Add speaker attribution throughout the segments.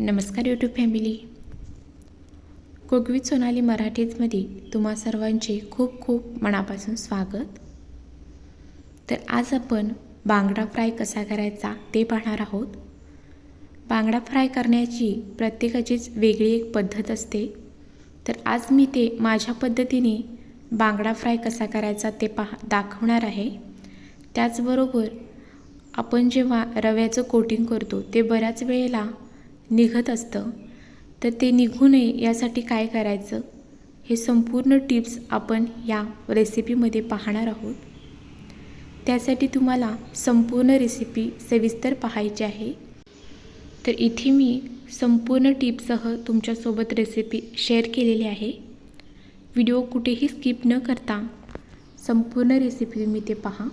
Speaker 1: नमस्कार YouTube family कोकवीत सोनाली मराठीजमध्ये तुम्हा सर्वांचे खूप खूप मनापासून स्वागत. तर आज आपण बांगडा फ्राय कसा करायचा ते पाहणार आहोत. बांगडा फ्राय करण्याची प्रत्येकाचीच वेगळी एक पद्धत असते. तर आज मी ते माझ्या पद्धतीने बांगडा फ्राय कसा करायचा ते पाह दाखवणार आहे. त्याचबरोबर आपण जेव्हा रव्याचं कोटिंग करतो ते बऱ्याच वेळेला निघत असतं. तर ते निघू नये यासाठी काय करायचं? हे संपूर्ण टिप्स आपण या रेसिपीमध्ये पाहणार आहोत. त्यासाठी तुम्हाला संपूर्ण रेसिपी सविस्तर पाहायची आहे. तर इथे मी संपूर्ण टिपसह तुमच्यासोबत रेसिपी शेअर केलेली आहे. व्हिडिओ कुठेही स्किप न करता संपूर्ण रेसिपी तुम्ही ते पहा.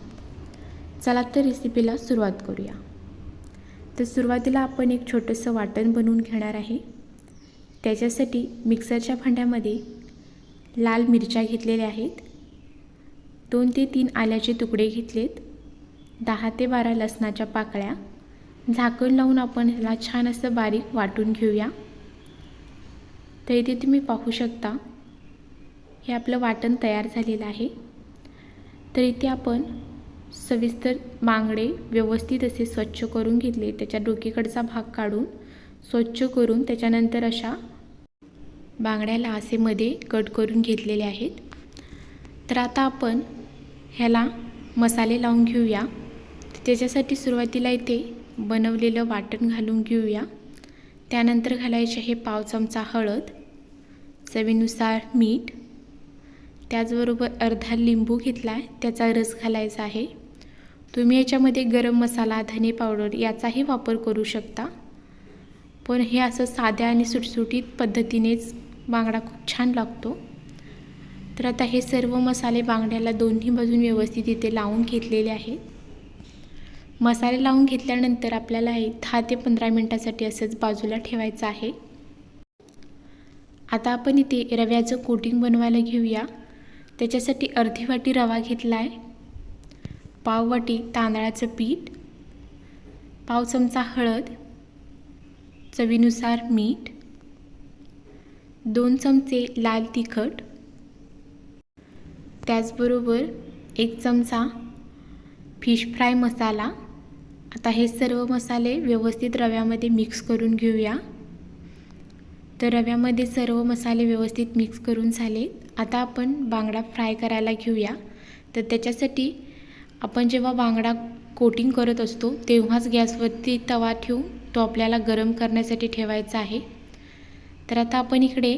Speaker 1: चला तर रेसिपीला सुरुवात करूया. तर सुरुवातीला आपण एक छोटंसं वाटण बनवून घेणार आहे. त्याच्यासाठी मिक्सरच्या भांड्यामध्ये लाल मिरच्या घेतलेल्या आहेत. दोन ते तीन आल्याचे तुकडे घेतलेत. दहा ते बारा लसणाच्या पाकळ्या. झाकण लावून आपण ह्याला छान असं बारीक वाटून घेऊया. तर इथे तुम्ही पाहू शकता हे आपलं वाटण तयार झालेलं आहे. तर इथे आपण सविस्तर बांगडे व्यवस्थित असे स्वच्छ करून घेतले त्याच्या डोकीकडचा भाग काढून स्वच्छ करून त्याच्यानंतर अशा बांगड्याला असे मध्ये कट करून घेतलेले आहेत. तर आता आपण ह्याला मसाले लावून घेऊया. त्याच्यासाठी सुरुवातीला इथे बनवलेलं वाटण घालून घेऊया. त्यानंतर घालायचे आहे पाव चमचा हळद चवीनुसार मीठ त्याचबरोबर अर्धा लिंबू घेतला आहे त्याचा रस घालायचा आहे. तुम्ही याच्यामध्ये गरम मसाला धने पावडर याचाही वापर करू शकता. पण हे असं साध्या आणि सुटसुटीत पद्धतीनेच बांगडा खूप छान लागतो. तर आता हे सर्व मसाले बांगड्याला दोन्ही बाजून व्यवस्थित इथे लावून घेतलेले आहेत. मसाले लावून घेतल्यानंतर आपल्याला हे दहा ते पंधरा मिनटासाठी असंच बाजूला ठेवायचं आहे. आता आपण इथे रव्याचं कोटिंग बनवायला घेऊया. त्याच्यासाठी अर्धी वाटी रवा घेतला आहे पाववाटी तांदळाचं पीठ पाव चमचा हळद चवीनुसार मीठ दोन चमचे लाल तिखट त्याचबरोबर एक चमचा फिश फ्राय मसाला. आता हे सर्व मसाले व्यवस्थित रव्यामध्ये मिक्स करून घेऊया. तर रव्यामध्ये सर्व मसाले व्यवस्थित मिक्स करून झाले आता आपण बांगडा फ्राय करायला घेऊया. तर त्याच्यासाठी आपण जेव्हा बांगडा कोटिंग करत असतो तेव्हाच गॅसवरती तवा ठेवून तो आपल्याला गरम करण्यासाठी ठेवायचा आहे. तर आता आपण इकडे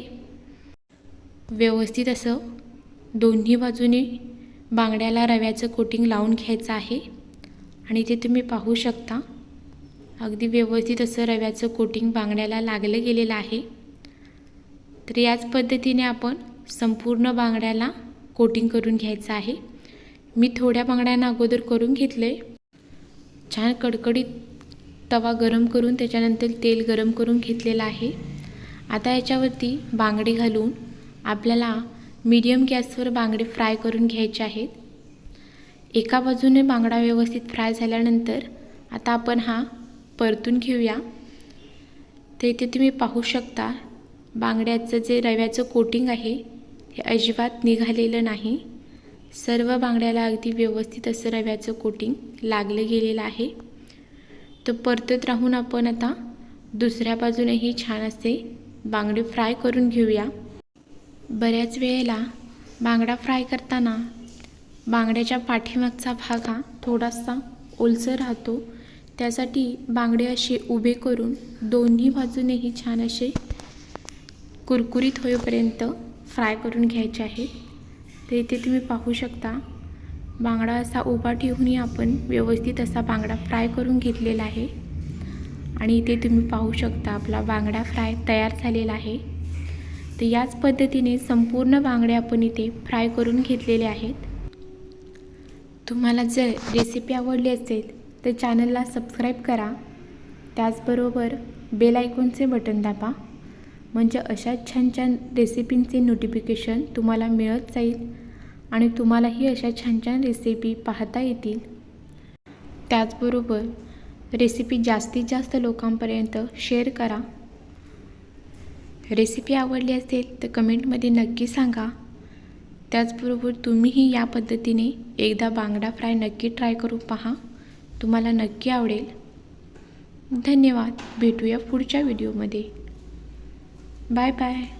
Speaker 1: व्यवस्थित असं दोन्ही बाजूने बांगड्याला रव्याचं कोटिंग लावून घ्यायचं आहे. आणि ते तुम्ही पाहू शकता अगदी व्यवस्थित असं रव्याचं कोटिंग बांगड्याला लागलं गेलेलं आहे. तर याच पद्धतीने आपण संपूर्ण बांगड्याला कोटिंग करून घ्यायचं आहे. मी थोड्या बांगड्यांना अगोदर करून घेतले. छान कडकडीत तवा गरम करून त्याच्यानंतर तेल गरम करून घेतलेलं आहे. आता याच्यावरती बांगडे घालून आपल्याला मीडियम गॅसवर बांगडे फ्राय करून घ्यायचे आहेत. एका बाजूने बांगडा व्यवस्थित फ्राय झाल्यानंतर आता आपण हा परतून घेऊया. तर इथे तुम्ही पाहू शकता बांगड्याचं जे रव्याचं कोटिंग आहे हे अजिबात निघालेलं नाही. सर्व बांगड्याला अगदी व्यवस्थित असं रव्याचं कोटिंग लागलं गेलेलं आहे. तर परतत राहून आपण आता दुसऱ्या बाजूनेही छान असे बांगडे फ्राय करून घेऊया. बऱ्याच वेळेला बांगडा फ्राय करताना बांगड्याच्या पाठीमागचा भाग हा थोडासा ओलसर राहतो. त्यासाठी बांगडे असे उभे करून दोन्ही बाजूनेही छान असे कुरकुरीत होईपर्यंत फ्राय करून घ्यायचे आहे. तर इथे तुम्ही पाहू शकता बांगडा असा उभा ठेवूनही आपण व्यवस्थित असा बांगडा फ्राय करून घेतलेला आहे. आणि इथे तुम्ही पाहू शकता आपला बांगडा फ्राय तयार झालेला आहे. तर याच पद्धतीने संपूर्ण बांगडे आपण इथे फ्राय करून घेतलेले आहेत. तुम्हाला जर रेसिपी आवडली असेल तर चॅनलला सबस्क्राईब करा. त्याचबरोबर बेल आयकॉनचे बटन दाबा. म्हणजे अशा छान छान रेसिपींचे नोटिफिकेशन तुम्हाला मिळत जाईल आणि तुम्हालाही अशा छान छान रेसिपी पाहता येतील. त्याचबरोबर रेसिपी जास्तीत जास्त लोकांपर्यंत शेअर करा. रेसिपी आवडली असेल तर कमेंटमध्ये नक्की सांगा. त्याचबरोबर तुम्हीही या पद्धतीने एकदा बांगडा फ्राय नक्की ट्राय करून पहा. तुम्हाला नक्की आवडेल. धन्यवाद. भेटूया पुढच्या व्हिडिओमध्ये Bye bye.